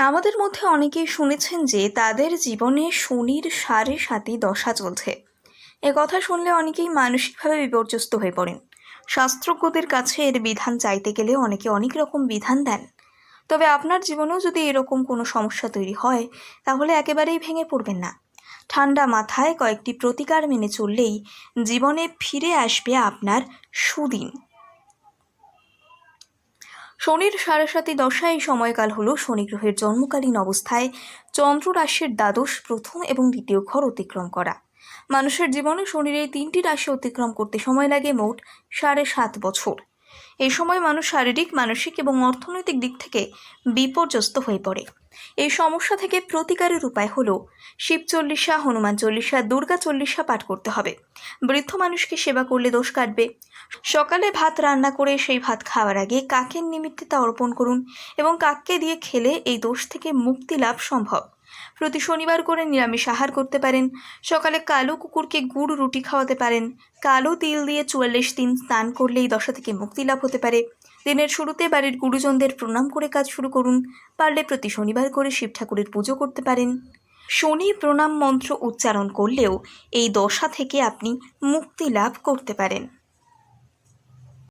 আমাদের মধ্যে অনেকেই শুনেছেন যে তাদের জীবনে শনির সাড়ে সাতি দশা চলছে। এ কথা শুনলে অনেকেই মানসিকভাবে বিপর্যস্ত হয়ে পড়েন। শাস্ত্রজ্ঞদের কাছে এর বিধান চাইতে গেলে অনেকে অনেক রকম বিধান দেন। তবে আপনার জীবনেও যদি এরকম কোনো সমস্যা তৈরি হয়, তাহলে একেবারেই ভেঙে পড়বেন না। ঠান্ডা মাথায় কয়েকটি প্রতিকার মেনে চললেই জীবনে ফিরে আসবে আপনার সুদিন। শনির সাড়ে সাতি দশা এই সময়কাল হল শনি গ্রহের জন্মকালীন অবস্থায়। চন্দ্র রাশির দ্বাদশ, প্রথম এবং দ্বিতীয় ঘর অতিক্রম করা। মানুষের জীবনে শনির এই তিনটি রাশি অতিক্রম করতে সময় লাগে মোট সাড়ে সাত বছর। এই সময় মানুষ শারীরিক, মানসিক এবং অর্থনৈতিক দিক থেকে বিপর্যস্ত হয়ে পড়ে। এই সমস্যা থেকে প্রতিকারের উপায় হলো শিব চল্লিশা, হনুমান চল্লিশা, দুর্গা চল্লিশা পাঠ করতে হবে। বৃদ্ধ মানুষকে সেবা করলে দোষ কাটবে। সকালে ভাত রান্না করে সেই ভাত খাওয়ার আগে কাকের নিমিত্তে তা অর্পণ করুন এবং কাককে দিয়ে খেলে এই দোষ থেকে মুক্তি লাভ সম্ভব। প্রতি শনিবার করে নিরামিষ আহার করতে পারেন। সকালে কালো কুকুরকে গুড় রুটি খাওয়াতে পারেন। কালো তিল দিয়ে চুয়াল্লিশ দিন স্নান করলে এই দশা থেকে মুক্তি লাভ হতে পারে। দিনের শুরুতে বাড়ির গুরুজনদের প্রণাম করে কাজ শুরু করুন। পারলে প্রতি শনিবার করে শিব ঠাকুরের পুজো করতে পারেন। শনি প্রণাম মন্ত্র উচ্চারণ করলেও এই দশা থেকে আপনি মুক্তি লাভ করতে পারেন।